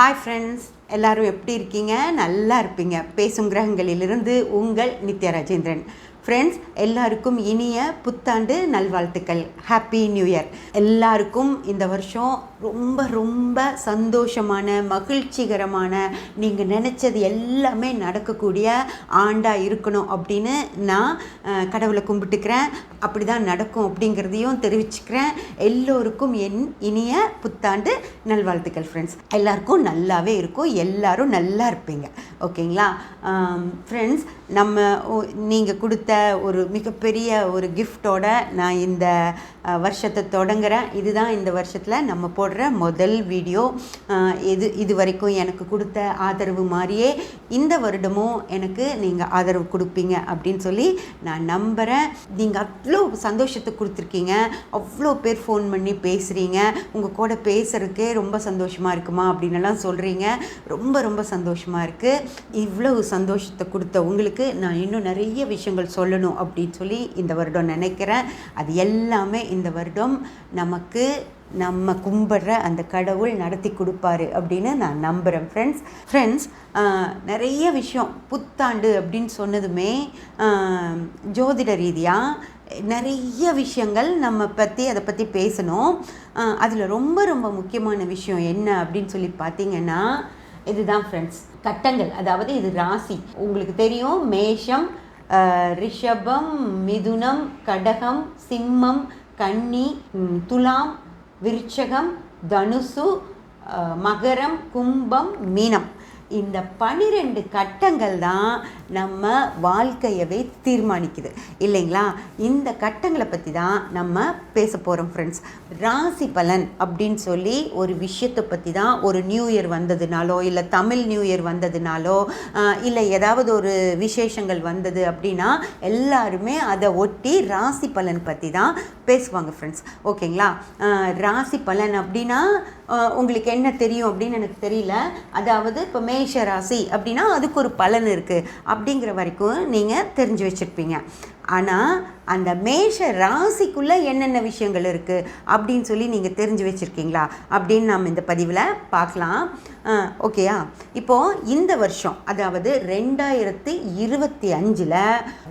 Hi friends எல்லோரும் எப்படி இருக்கீங்க? நல்லா இருப்பீங்க. பேசும் கிரகங்களிலிருந்து உங்கள் நித்யா ராஜேந்திரன். ஃப்ரெண்ட்ஸ் எல்லாருக்கும் இனிய புத்தாண்டு நல்வாழ்த்துக்கள். ஹாப்பி நியூ இயர் எல்லாருக்கும் இந்த வருஷம் ரொம்ப ரொம்ப சந்தோஷமான மகிழ்ச்சிகரமான நீங்கள் நினச்சது எல்லாமே நடக்கக்கூடிய ஆண்டாக இருக்கணும் அப்படின்னு நான் கடவுளை கும்பிட்டுக்கிறேன். அப்படி தான் நடக்கும் அப்படிங்கிறதையும் தெரிவிச்சுக்கிறேன். எல்லோருக்கும் என் இனிய புத்தாண்டு நல்வாழ்த்துக்கள் ஃப்ரெண்ட்ஸ் எல்லாருக்கும் நல்லாவே இருக்கும். எல்லாரும் நல்லா இருப்பீங்க. ஓகேங்களா? ஃப்ரெண்ட்ஸ் நம்ம நீங்கள் கொடுத்த ஒரு மிகப்பெரிய ஒரு கிஃப்டோட நான் இந்த வருஷத்தை தொடங்குறேன் இதுதான் இந்த வருஷத்தில் நம்ம போடுற முதல் வீடியோ. இது இது வரைக்கும் எனக்கு கொடுத்த ஆதரவு மாதிரியே இந்த வருடமும் எனக்கு நீங்கள் ஆதரவு கொடுப்பீங்க அப்படின்னு சொல்லி நான் நம்புகிறேன் நீங்கள் அவ்வளோ சந்தோஷத்தை கொடுத்துருக்கீங்க. அவ்வளோ பேர் ஃபோன் பண்ணி பேசுகிறீங்க உங்கள் கூட பேசுகிறதுக்கே ரொம்ப சந்தோஷமாக இருக்குமா அப்படின்னலாம் சொல்கிறீங்க ரொம்ப ரொம்ப சந்தோஷமாக இருக்குது இவ்வளவு சந்தோஷத்தை கொடுத்த உங்களுக்கு நான் இன்னும் நிறைய விஷயங்கள் சொல்லணும் அப்படின்னு சொல்லி இந்த வருடம் நினைக்கிறேன். அது எல்லாமே இந்த வருடம் நமக்கு நம்ம கும்பிட்ற அந்த கடவுள் நடத்தி கொடுப்பாரு அப்படின்னு நான் நம்புகிறேன் ஃப்ரெண்ட்ஸ் ஃப்ரெண்ட்ஸ் நிறைய விஷயம் புத்தாண்டு அப்படின்னு சொன்னதுமே ஜோதிட ரீதியாக நிறைய விஷயங்கள் நம்ம பற்றி அதை பற்றி பேசணும். அதில் ரொம்ப ரொம்ப முக்கியமான விஷயம் என்ன அப்படின்னு சொல்லி பார்த்தீங்கன்னா இதுதான் ஃப்ரெண்ட்ஸ் கட்டங்கள். அதாவது இது ராசி. உங்களுக்கு தெரியும் மேஷம் ரிஷபம் மிதுனம் கடகம் சிம்மம் கன்னி துலாம் விருச்சகம் தனுசு மகரம் கும்பம் மீனம். இந்த பனிரெண்டு கட்டங்கள் தான் நம்ம வாழ்க்கையவே தீர்மானிக்குது. இல்லைங்களா? இந்த கட்டங்களை பற்றி தான் நம்ம பேச போகிறோம் ஃப்ரெண்ட்ஸ் ராசி பலன் அப்படின்னு சொல்லி ஒரு விஷயத்தை பற்றி தான் ஒரு நியூ இயர் வந்ததுனாலோ இல்லை தமிழ் நியூ இயர் வந்ததுனாலோ இல்லை ஏதாவது ஒரு விசேஷங்கள் வந்தது அப்படின்னா எல்லாருமே அதை ஒட்டி ராசி பலன் பற்றி தான் பேசுவாங்க ஃப்ரெண்ட்ஸ் ஓகேங்களா? ராசி பலன் அப்படின்னா உங்களுக்கு என்ன தெரியும் அப்படின்னு எனக்கு தெரியல. அதாவது இப்போ மேஷ ராசி அப்படின்னா அதுக்கு ஒரு பலன் இருக்குது அப்படிங்கிற வரைக்கும் நீங்கள் தெரிஞ்சு வச்சுருப்பீங்க. ஆனால் அந்த மேஷ ராசிக்குள்ளே என்னென்ன விஷயங்கள் இருக்குது அப்படின்னு சொல்லி நீங்கள் தெரிஞ்சு வச்சுருக்கீங்களா? அப்படின்னு நாம் இந்த பதிவில் பார்க்கலாம். ஓகேயா இப்போது இந்த வருஷம் அதாவது ரெண்டாயிரத்தி இருபத்தி அஞ்சில்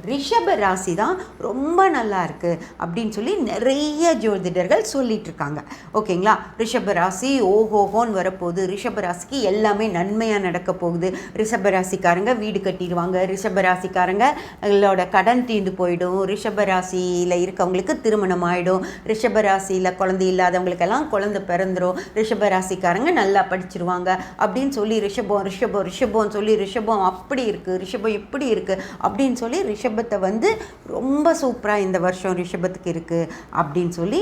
ரிஷப ராசி தான் ரொம்ப நல்லா இருக்குது அப்படின்னு சொல்லி நிறைய ஜோதிடர்கள் சொல்லிகிட்ருக்காங்க ஓகேங்களா ரிஷப ராசி ஓஹோஹோன்னு வரப்போகுது. ரிஷப ராசிக்கு எல்லாமே நன்மையாக நடக்க போகுது. ரிஷப ராசிக்காரங்க வீடு கட்டிடுவாங்க. ரிஷப ராசிக்காரங்களோட கடன் தீர்ந்து போய் போயிடும். ரிஷபராசியில் இருக்கவங்களுக்கு திருமணம் ஆகிடும் ரிஷபராசியில் குழந்தை இல்லாதவங்களுக்கெல்லாம் குழந்தை பிறந்துடும் ரிஷப ராசிக்காரங்க நல்லா படிச்சிருவாங்க. அப்படின்னு சொல்லி ரிஷபம் ரிஷபம் ரிஷபம் சொல்லி ரிஷபம் அப்படி இருக்குது ரிஷபம் இப்படி இருக்குது அப்படின்னு சொல்லி ரிஷபத்தை வந்து ரொம்ப சூப்பராக இந்த வருஷம் ரிஷபத்துக்கு இருக்குது அப்படின்னு சொல்லி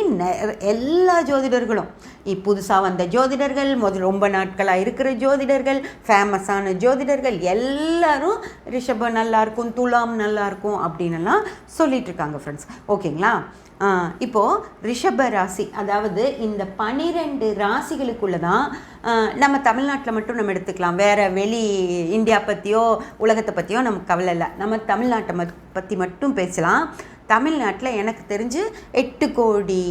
எல்லா ஜோதிடர்களும் புதுசாக வந்த ஜோதிடர்கள் முதல் ரொம்ப நாட்களாக இருக்கிற ஜோதிடர்கள் ஃபேமஸான ஜோதிடர்கள் எல்லாரும் ரிஷபம் நல்லாயிருக்கும் துலாம் நல்லாயிருக்கும் அப்படின்னுலாம் சொல்லிட்டு இருக்காங்க ஃப்ரெண்ட்ஸ் ஓகேங்களா? இப்போது இப்போ ரிஷப ராசி அதாவது இந்த பனிரெண்டு ராசிகளுக்குள்ள தான் நம்ம தமிழ்நாட்டில் மட்டும் நம்ம எடுத்துக்கலாம். வேற வெளி இந்தியா பற்றியோ உலகத்தை பற்றியோ நமக்கு கவலை இல்லை. நம்ம தமிழ்நாட்டை மத் பற்றி மட்டும் பேசலாம். தமிழ்நாட்டில் எனக்கு தெரிஞ்சு எட்டு கோடி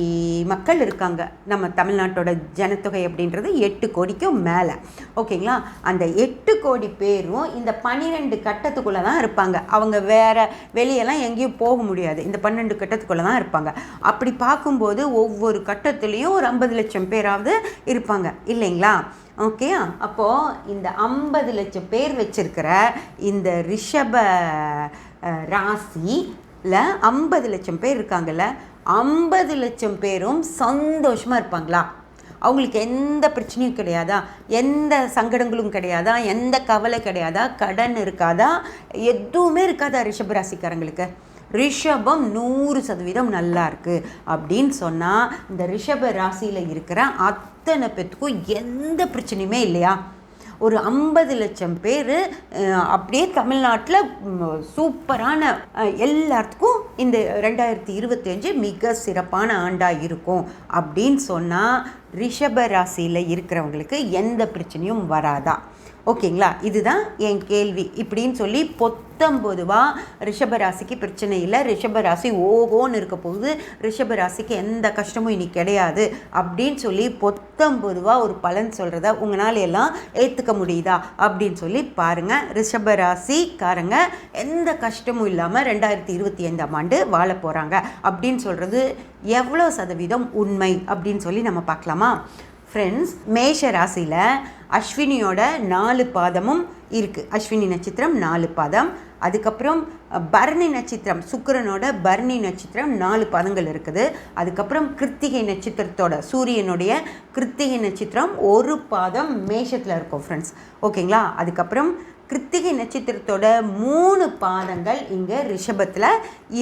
மக்கள் இருக்காங்க. நம்ம தமிழ்நாட்டோட ஜனத்தொகை அப்படின்றது எட்டு கோடிக்கும் மேலே. ஓகேங்களா? அந்த எட்டு கோடி பேரும் இந்த பன்னிரெண்டு கட்டத்துக்குள்ளே தான் இருப்பாங்க. அவங்க வேற வெளியெல்லாம் எங்கேயும் போக முடியாது. இந்த பன்னெண்டு கட்டத்துக்குள்ளே தான் இருப்பாங்க. அப்படி பார்க்கும்போது ஒவ்வொரு கட்டத்துலேயும் ஒரு ஐம்பது லட்சம் பேராவது இருப்பாங்க. இல்லைங்களா? ஓகே? அப்போது இந்த ஐம்பது லட்சம் பேர் வச்சிருக்கிற இந்த ரிஷப ராசி ராசியில் ஐம்பது லட்சம் பேர் இருக்காங்கல்ல ஐம்பது லட்சம் பேரும் சந்தோஷமாக இருப்பாங்களா? அவங்களுக்கு எந்த பிரச்சனையும் கிடையாதா? எந்த சங்கடங்களும் கிடையாதா? எந்த கவலை கிடையாதா? கடன் இருக்காதா? எதுவுமே இருக்காதா ரிஷப ராசிக்காரங்களுக்கு? ரிஷபம் நூறு சதவீதம் நல்லா இருக்குது அப்படின்னு சொன்னால் இந்த ரிஷப ராசியில் இருக்கிற அத்தனை பேத்துக்கும் எந்த பிரச்சனையுமே இல்லையா? ஒரு ஐம்பது லட்சம் பேர் அப்படியே தமிழ்நாட்டில் சூப்பரான எல்லாத்துக்கும் இந்த ரெண்டாயிரத்தி இருபத்தி அஞ்சு மிக சிறப்பான ஆண்டாக இருக்கும். அப்படின்னு சொன்னால் ரிஷப ராசியில் இருக்கிறவங்களுக்கு எந்த பிரச்சனையும் வராதா? ஓகேங்களா? இதுதான் என் கேள்வி. இப்படின்னு சொல்லி பொத்தம்பொதுவாக ரிஷபராசிக்கு பிரச்சனை இல்லை. ரிஷபராசி ஓகோன்னு இருக்க போகுது. ரிஷபராசிக்கு எந்த கஷ்டமும் இனி கிடையாது அப்படின்னு சொல்லி பொத்தம்பொதுவாக ஒரு பலன் சொல்கிறத உங்களால் எல்லாம் ஏற்றுக்க முடியுதா அப்படின்னு சொல்லி பாருங்கள் ரிஷபராசிக்காரங்க எந்த கஷ்டமும் இல்லாமல் ரெண்டாயிரத்தி இருபத்தி ஐந்தாம் ஆண்டு வாழ போகிறாங்க அப்படின்னு சொல்கிறது எவ்வளோ சதவீதம் உண்மை அப்படின்னு சொல்லி நம்ம பார்க்கலாமா? ஃப்ரெண்ட்ஸ் மேஷ ராசியில் அஸ்வினியோட நாலு பாதமும் இருக்குது அஸ்வினி நட்சத்திரம் நாலு பாதம். அதுக்கப்புறம் பரணி நட்சத்திரம் சுக்கிரனோட பரணி நட்சத்திரம் நாலு பாதங்கள் இருக்குது. அதுக்கப்புறம் கிருத்திகை நட்சத்திரத்தோட சூரியனுடைய கிருத்திகை நட்சத்திரம் ஒரு பாதம் மேஷத்தில் இருக்கும் ஃப்ரெண்ட்ஸ் ஓகேங்களா? அதுக்கப்புறம் கிருத்திகை நட்சத்திரத்தோட மூணு பாதங்கள் இங்கே ரிஷபத்தில்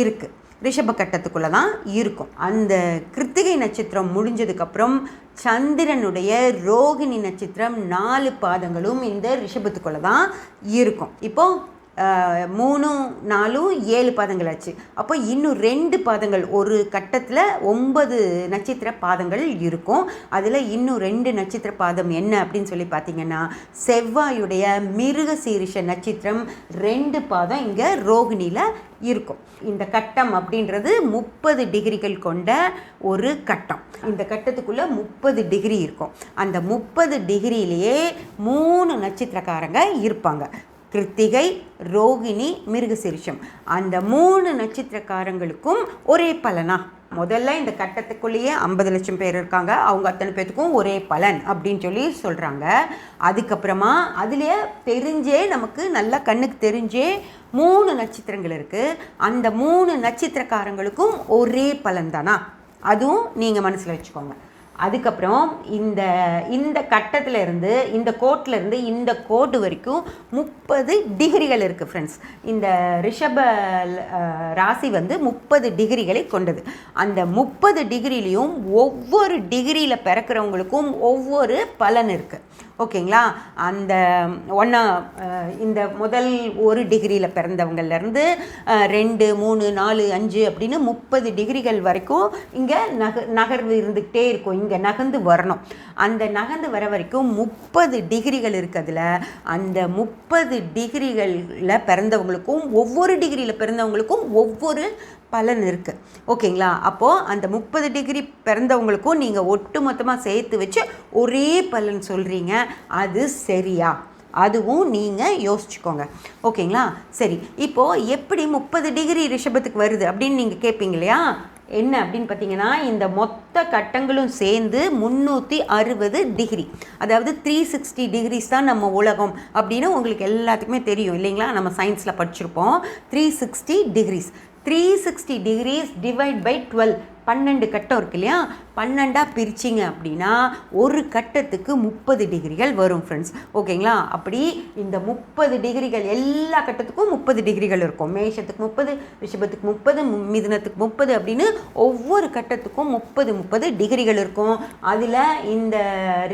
இருக்குது ரிஷப கட்டத்துக்குள்ளே தான் இருக்கும். அந்த கிருத்திகை நட்சத்திரம் முடிஞ்சதுக்கப்புறம் சந்திரனுடைய ரோகிணி நட்சத்திரம் நாலு பாதங்களும் இந்த ரிஷபத்துக்குள்ளே தான் இருக்கும். இப்போது மூணும் மூணு நாலும் ஏழு பாதங்கள் ஆச்சு. அப்போ இன்னும் ரெண்டு பாதங்கள் ஒரு கட்டத்தில் ஒன்பது நட்சத்திர பாதங்கள் இருக்கும். அதில் இன்னும் ரெண்டு நட்சத்திர பாதம் என்ன அப்படின்னு சொல்லி பார்த்தீங்கன்னா செவ்வாயுடைய மிருக சீரிஷ நட்சத்திரம் ரெண்டு பாதம் இங்கே ரோகிணியில் இருக்கும். இந்த கட்டம் அப்படின்றது முப்பது டிகிரிகள் கொண்ட ஒரு கட்டம். இந்த கட்டத்துக்குள்ளே முப்பது டிகிரி இருக்கும். அந்த முப்பது டிகிரியிலேயே மூணு நட்சத்திரக்காரங்க இருப்பாங்க. கிருத்திகை ரோகிணி மிருகசீரிஷம். அந்த மூணு நட்சத்திரக்காரங்களுக்கும் ஒரே பலனா? முதல்ல இந்த கட்டத்துக்குள்ளேயே ஐம்பது லட்சம் பேர் இருக்காங்க. அவங்க அத்தனை பேர்த்துக்கும் ஒரே பலன் அப்படின்னு சொல்லி சொல்கிறாங்க அதுக்கப்புறமா அதுலேயே தெரிஞ்சே நமக்கு நல்லா கண்ணுக்கு தெரிஞ்சே மூணு நட்சத்திரங்கள் இருக்குது அந்த மூணு நட்சத்திரக்காரங்களுக்கும் ஒரே பலன் தானா அதுவும் நீங்கள் மனசில் வச்சுக்கோங்க. அதுக்கப்புறம் இந்த இந்த கட்டத்தில் இருந்து இந்த கோட்டில் இருந்து இந்த கோட்டு வரைக்கும் முப்பது டிகிரிகள் இருக்குது ஃப்ரெண்ட்ஸ் இந்த ரிஷப ராசி வந்து முப்பது டிகிரிகளை கொண்டது. அந்த முப்பது டிகிரிலையும் ஒவ்வொரு டிகிரியில் பிறக்கிறவங்களுக்கும் ஒவ்வொரு பலன் இருக்குது ஓகேங்களா? அந்த ஒன்றா இந்த முதல் ஒரு டிகிரியில் பிறந்தவங்கள்லேருந்து ரெண்டு மூணு நாலு அஞ்சு அப்படின்னு முப்பது டிகிரிகள் வரைக்கும் இங்கே நக நகர்வு இருந்துக்கிட்டே இருக்கும். இங்கே நகர்ந்து வரணும். அந்த நகர்ந்து வர வரைக்கும் முப்பது டிகிரிகள் இருக்கிறதுல அந்த முப்பது டிகிரிகளில் பிறந்தவங்களுக்கும் ஒவ்வொரு டிகிரியில் பிறந்தவங்களுக்கும் ஒவ்வொரு பலன் இருக்குது ஓகேங்களா? அப்போது அந்த முப்பது டிகிரி பிறந்தவங்களுக்கும் நீங்கள் ஒட்டு மொத்தமாக சேர்த்து வச்சு ஒரே பலன் சொல்கிறீங்க அது சரியா? அதுவும் நீங்கள் யோசிச்சுக்கோங்க. ஓகேங்களா? சரி. இப்போது எப்படி முப்பது டிகிரி ரிஷபத்துக்கு வருது அப்படின்னு நீங்கள் கேட்பீங்க இல்லையா? என்ன அப்படின்னு பார்த்தீங்கன்னா இந்த மொத்த கட்டங்களும் சேர்ந்து முந்நூற்றி அறுபது டிகிரி. அதாவது த்ரீ சிக்ஸ்டி டிகிரிஸ் தான் நம்ம உலகம் அப்படின்னு உங்களுக்கு எல்லாத்துக்குமே தெரியும் இல்லைங்களா? நம்ம சயின்ஸில் படிச்சிருப்போம். Three sixty degrees three sixty degrees divide by twelve பன்னெண்டு கட்டம் இருக்கு இல்லையா? பன்னெண்டாக பிரிச்சிங்க அப்படின்னா ஒரு கட்டத்துக்கு முப்பது டிகிரிகள் வரும் ஃப்ரெண்ட்ஸ் ஓகேங்களா? அப்படி இந்த முப்பது டிகிரிகள் எல்லா கட்டத்துக்கும் முப்பது டிகிரிகள் இருக்கும். மேஷத்துக்கு முப்பது ரிஷபத்துக்கு முப்பது மிதுனத்துக்கு முப்பது அப்படின்னு ஒவ்வொரு கட்டத்துக்கும் முப்பது முப்பது டிகிரிகள் இருக்கும். அதில் இந்த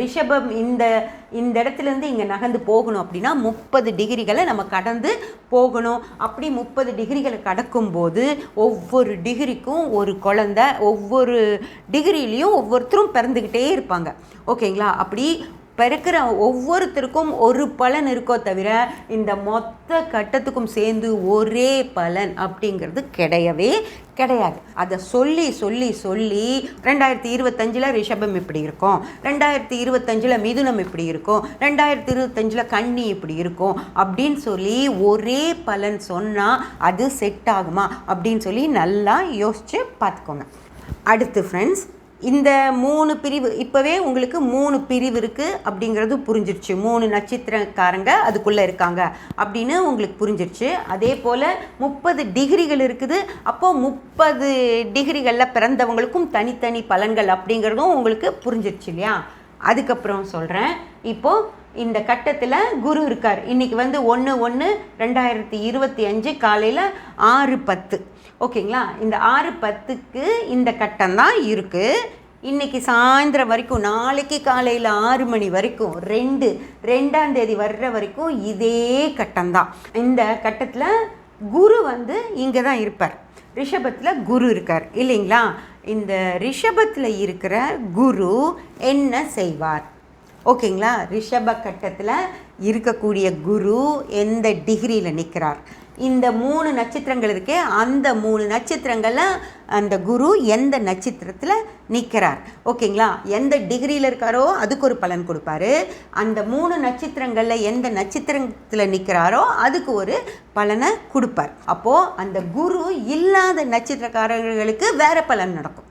ரிஷபம் இந்த இந்த இடத்துலேருந்து இங்கே நகர்ந்து போகணும் அப்படின்னா முப்பது டிகிரிகளை நம்ம கடந்து போகணும். அப்படி முப்பது டிகிரிகளை கடக்கும்போது ஒவ்வொரு டிகிரிக்கும் ஒரு குழந்தை ஒவ்வொரு டிகிரிலையும் ஒவ்வொருத்தரும் பிறந்துக்கிட்டே இருப்பாங்க. ஓகேங்களா? அப்படி பிறக்கிற ஒவ்வொருத்தருக்கும் ஒரு பலன் இருக்கோ தவிர இந்த மொத்த கட்டத்துக்கும் சேர்ந்து ஒரே பலன் அப்படிங்கிறது கிடையவே கிடையாது. அதை சொல்லி சொல்லி சொல்லி ரெண்டாயிரத்தி இருபத்தஞ்சில் ரிஷபம் இப்படி இருக்கும். ரெண்டாயிரத்தி இருபத்தஞ்சில் மிதுனம் இப்படி இருக்கும். ரெண்டாயிரத்தி இருபத்தஞ்சில் கன்னி இப்படி இருக்கும். அப்படின்னு சொல்லி ஒரே பலன் சொன்னால் அது செட் ஆகுமா அப்படின்னு சொல்லி நல்லா யோசித்து பார்த்துக்கோங்க. அடுத்து ஃப்ரெண்ட்ஸ் இந்த மூணு பிரிவு இப்போவே உங்களுக்கு மூணு பிரிவு இருக்குது அப்படிங்கிறது புரிஞ்சிருச்சு. மூணு நட்சத்திரக்காரங்க அதுக்குள்ளே இருக்காங்க அப்படின்னு உங்களுக்கு புரிஞ்சிருச்சு. அதே போல் முப்பது டிகிரிகள் இருக்குது. அப்போது முப்பது டிகிரிகளில் பிறந்தவங்களுக்கும் தனித்தனி பலன்கள் அப்படிங்கிறதும் உங்களுக்கு புரிஞ்சிருச்சு இல்லையா? அதுக்கப்புறம் சொல்கிறேன் இப்போது இந்த கட்டத்தில் குரு இருக்கார். இன்றைக்கி வந்து ஒன்று ஒன்று ரெண்டாயிரத்தி இருபத்தி அஞ்சு காலையில் ஆறு பத்து. ஓகேங்களா? இந்த ஆறு பத்துக்கு இந்த கட்டம் தான் இருக்குது இன்றைக்கி சாயந்தரம் வரைக்கும் நாளைக்கு காலையில் ஆறு மணி வரைக்கும் ரெண்டு ரெண்டாம் தேதி வர்ற வரைக்கும் இதே கட்டம்தான் இந்த கட்டத்தில் குரு வந்து இங்கே தான் இருப்பார். ரிஷபத்தில் குரு இருக்கார். இல்லைங்களா? இந்த ரிஷபத்தில் இருக்கிற குரு என்ன செய்வார்? ஓகேங்களா? ரிஷப கட்டத்தில் இருக்கக்கூடிய குரு எந்த டிகிரியில் நிற்கிறார் இந்த மூணு நட்சத்திரங்கள் இருக்கே அந்த மூணு நட்சத்திரங்களில் அந்த குரு எந்த நட்சத்திரத்தில் நிற்கிறார் ஓகேங்களா? எந்த டிகிரியில் இருக்காரோ அதுக்கு ஒரு பலன் கொடுப்பாரு. அந்த மூணு நட்சத்திரங்களில் எந்த நட்சத்திரத்தில் நிற்கிறாரோ அதுக்கு ஒரு பலனை கொடுப்பார். அப்போது அந்த குரு இல்லாத நட்சத்திரக்காரர்களுக்கு வேறு பலன் நடக்கும்.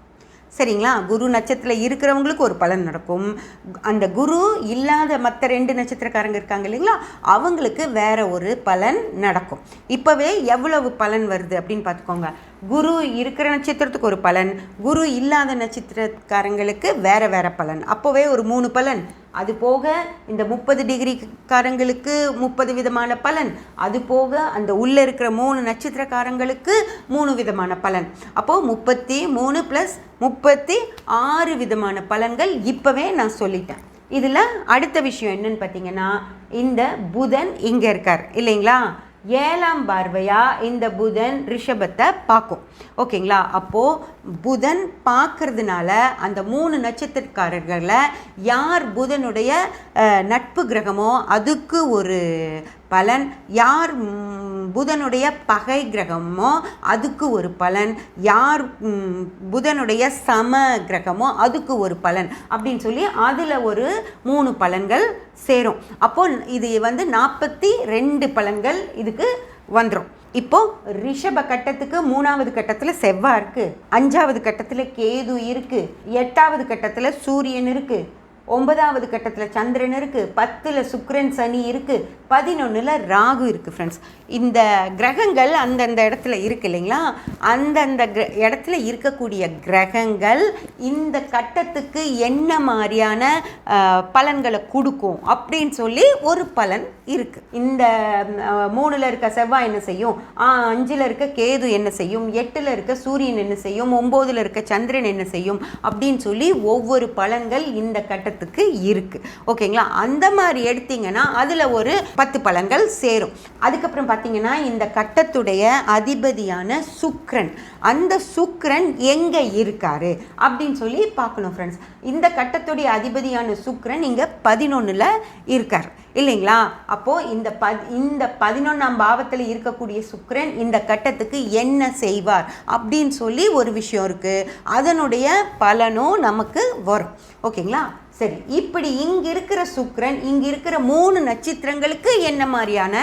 சரிங்களா? குரு நட்சத்திரத்தில் இருக்கிறவங்களுக்கு ஒரு பலன் நடக்கும். அந்த குரு இல்லாத மற்ற ரெண்டு நட்சத்திரக்காரங்க இருக்காங்க இல்லைங்களா? அவங்களுக்கு வேற ஒரு பலன் நடக்கும். இப்போவே எவ்வளவு பலன் வருது அப்படின்னு பார்த்துக்கோங்க. குரு இருக்கிற நட்சத்திரத்துக்கு ஒரு பலன் குரு இல்லாத நட்சத்திரக்காரங்களுக்கு வேறு வேறு பலன். அப்போவே ஒரு மூணு பலன். அது போக இந்த முப்பது டிகிரிக்காரங்களுக்கு முப்பது விதமான பலன். அது போக அந்த உள்ளே இருக்கிற மூணு நட்சத்திரக்காரங்களுக்கு மூணு விதமான பலன். அப்போது முப்பத்தி மூணு ப்ளஸ் முப்பத்தி ஆறு விதமான பலன்கள் இப்போவே நான் சொல்லிட்டேன். இதில் அடுத்த விஷயம் என்னன்னு பார்த்தீங்கன்னா இந்த புதன் இங்கே இருக்கார். இல்லைங்களா? ஏழாம் பார்வையாக இந்த புதன் ரிஷபத்தை பார்க்கும். ஓகேங்களா? அப்போது புதன் பார்க்கறதுனால அந்த மூணு நட்சத்திரக்காரர்களை யார் புதனுடைய நட்பு கிரகமோ அதுக்கு ஒரு பலன். யார் புதனுடைய பகை கிரகமோ அதுக்கு ஒரு பலன். யார் புதனுடைய சம கிரகமோ அதுக்கு ஒரு பலன். அப்படின்னு சொல்லி அதில் ஒரு மூணு பலன்கள் சேரும். அப்போ இது வந்து நாற்பத்தி ரெண்டு பலன்கள் இதுக்கு வந்துடும் இப்போ ரிஷப கட்டத்துக்கு மூணாவது கட்டத்தில் செவ்வாய் இருக்கு. அஞ்சாவது கட்டத்தில் கேது இருக்கு. எட்டாவது கட்டத்தில் சூரியன் இருக்கு. ஒன்பதாவது கட்டத்தில் சந்திரன் இருக்குது பத்தில் சுக்ரன் சனி இருக்குது பதினொன்றில் ராகு இருக்குது ஃப்ரெண்ட்ஸ் இந்த கிரகங்கள் அந்தந்த இடத்துல இருக்கு இல்லைங்களா? அந்தந்த கிர இடத்துல இருக்கக்கூடிய கிரகங்கள் இந்த கட்டத்துக்கு என்ன மாதிரியான பலன்களை கொடுக்கும் அப்படின்னு சொல்லி ஒரு பலன் இருக்குது இந்த மூணில் இருக்க செவ்வாய் என்ன செய்யும்? அஞ்சில் இருக்க கேது என்ன செய்யும்? எட்டில் இருக்க சூரியன் என்ன செய்யும்? ஒம்போதில் இருக்க சந்திரன் என்ன செய்யும்? அப்படின்னு சொல்லி ஒவ்வொரு பலன்கள் இந்த கட்டத்தில் கட்டத்துக்கு இருக்குது ஓகேங்களா? அந்த மாதிரி எடுத்தீங்கன்னா அதில் ஒரு பத்து பழங்கள் சேரும். அதுக்கப்புறம் பார்த்தீங்கன்னா இந்த கட்டத்துடைய அதிபதியான சுக்ரன் அந்த சுக்ரன் எங்கே இருக்காரு? அப்படின்னு சொல்லி பார்க்கணும் ஃப்ரெண்ட்ஸ் இந்த கட்டத்துடைய அதிபதியான சுக்ரன் இங்கே பதினொன்றில் இருக்கார். இல்லைங்களா? அப்போது இந்த ப இந்த பதினொன்றாம் பாவத்தில் இருக்கக்கூடிய சுக்ரன் இந்த கட்டத்துக்கு என்ன செய்வார்? அப்படின்னு சொல்லி ஒரு விஷயம் இருக்குது அதனுடைய பலனும் நமக்கு வரும். ஓகேங்களா? சரி இப்படி இங்கே இருக்கிற சுக்கரன் இங்கே இருக்கிற மூணு நட்சத்திரங்களுக்கு என்ன மாதிரியான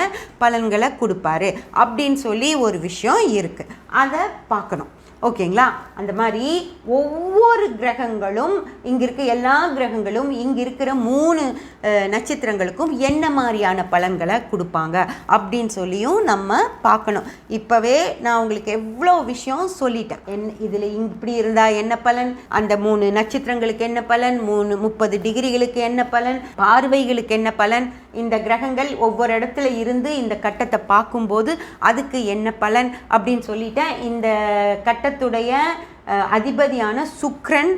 பலன்களை கொடுப்பாரு? அப்படின்னு சொல்லி ஒரு விஷயம் இருக்குது அதை பார்க்கணும். ஓகேங்களா? அந்த மாதிரி ஒவ்வொரு கிரகங்களும் இங்கே இருக்க எல்லா கிரகங்களும் இங்கே இருக்கிற மூணு நட்சத்திரங்களுக்கும் என்ன மாதிரியான பலன்களை கொடுப்பாங்க அப்படின்னு சொல்லியும் நம்ம பார்க்கணும். இப்போவே நான் உங்களுக்கு எவ்வளோ விஷயம் சொல்லிட்டேன். என் இதில் இப்படி இருந்தால் என்ன பலன்? அந்த மூணு நட்சத்திரங்களுக்கு என்ன பலன்? மூணு முப்பது டிகிரிகளுக்கு என்ன பலன்? பார்வைகளுக்கு என்ன பலன்? இந்த கிரகங்கள் ஒவ்வொரு இடத்துல இருந்து இந்த கட்டத்தை பார்க்கும்போது அதுக்கு என்ன பலன் அப்படின்னு சொல்லிட்டேன் இந்த கட்டத்துடைய அதிபதியான சுக்ரன்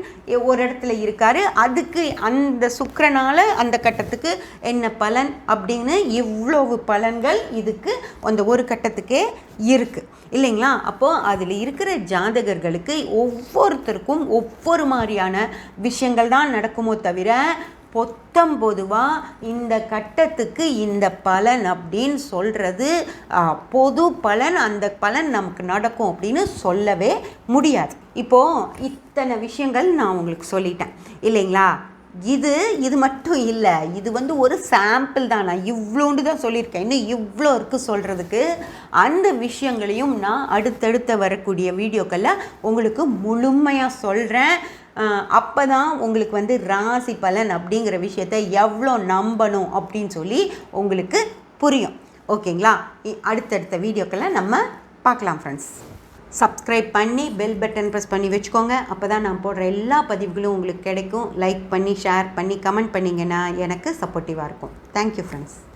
ஒரு இடத்துல இருக்காரு. அதுக்கு அந்த சுக்ரனால் அந்த கட்டத்துக்கு என்ன பலன் அப்படின்னு இவ்வளவு பலன்கள் இதுக்கு அந்த ஒரு கட்டத்துக்கே இருக்குது இல்லைங்களா? அப்போது அதில் இருக்கிற ஜாதகர்களுக்கு ஒவ்வொருத்தருக்கும் ஒவ்வொரு மாதிரியான விஷயங்கள் தான் நடக்குமோ தவிர பொத்தம் பொதுவாக இந்த கட்டத்துக்கு இந்த பலன் அப்படின்னு சொல்கிறது பொது பலன் அந்த பலன் நமக்கு நடக்கும் அப்படின்னு சொல்லவே முடியாது. இப்போது இத்தனை விஷயங்கள் நான் உங்களுக்கு சொல்லிட்டேன். இல்லைங்களா? இது இது மட்டும் இல்லை. இது வந்து ஒரு சாம்பிள் தான். நான் இவ்வளோண்டு தான் சொல்லியிருக்கேன். இன்னும் இவ்வளோ இருக்குது சொல்கிறதுக்கு அந்த விஷயங்களையும் நான் அடுத்தடுத்த வரக்கூடிய வீடியோக்களில் உங்களுக்கு முழுமையாக சொல்கிறேன் அப்போ தான் உங்களுக்கு வந்து ராசி பலன் அப்படிங்கிற விஷயத்தை எவ்வளோ நம்பணும் அப்படின்னு சொல்லி உங்களுக்கு புரியும். ஓகேங்களா? இ- அடுத்தடுத்த வீடியோக்கெல்லாம் நம்ம பார்க்கலாம் ஃப்ரெண்ட்ஸ் சப்ஸ்கிரைப் பண்ணி பெல் பட்டன் ப்ரெஸ் பண்ணி வச்சுக்கோங்க. அப்போ தான் நான் போடுற எல்லா பதிவுகளும் உங்களுக்கு கிடைக்கும். லைக் பண்ணி ஷேர் பண்ணி கமெண்ட் பண்ணிங்கன்னா எனக்கு சப்போர்ட்டிவாக இருக்கும். Thank you friends